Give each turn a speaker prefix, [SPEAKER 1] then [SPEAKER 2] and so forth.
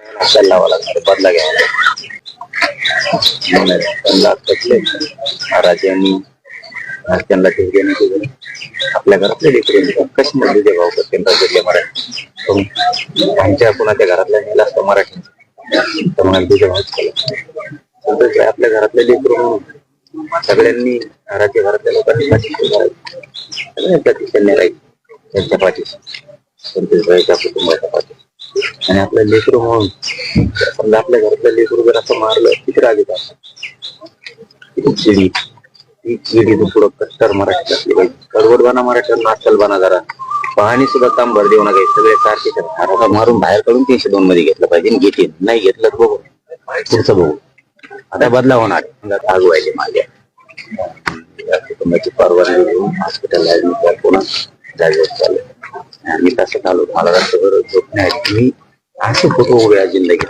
[SPEAKER 1] असायला लावा लागणार बदला घ्यावा लागणार. त्यांना कसले त्यांना ठेवले नाही आपल्या घरातले लेकरे कशी मध्ये ते भाऊ? करते दिले मराठी. त्यांच्या कुणाच्या घरातल्या नेला असतं मराठी. तर म्हणाल तुझ्या भाऊच केलं. आपल्या घरातले लेकरं म्हणून सगळ्यांनी राज्य घरातल्या लोकांनी पाठीशी राहायचं सगळ्यांच्या दिशेने त्यांच्या पाठीशी. त्यांच्या बाईच्या कुटुंबाच्या पाठीशी. आणि आपलं लेकरू म्हणून समजा आपल्या घरातलं लेकरू जर असं मारलं किती राग येत चिडी? ती चिडी पुढं कट्टर मराठी असली पाहिजे कडवडवाना मराठी नाचलवाना जरा. पाहणी सुद्धा काम भर देऊ नका सगळे सारखे हाराला मारून बाहेर काढून तीनशे दोन मध्ये घेतलं पाहिजे घेतील. नाही घेतलं तर बघू. पुढचं बघू. आता बदला होणार. आग व्हायचे माझ्या कुटुंबाची परवानगी घेऊन हॉस्पिटलला ऍडमिट पुन्हा जागेवर चालू आणि तसं चालू. मला जास्त गरज झोप नाही. मी Nasıl fotoğraf ya zindagi?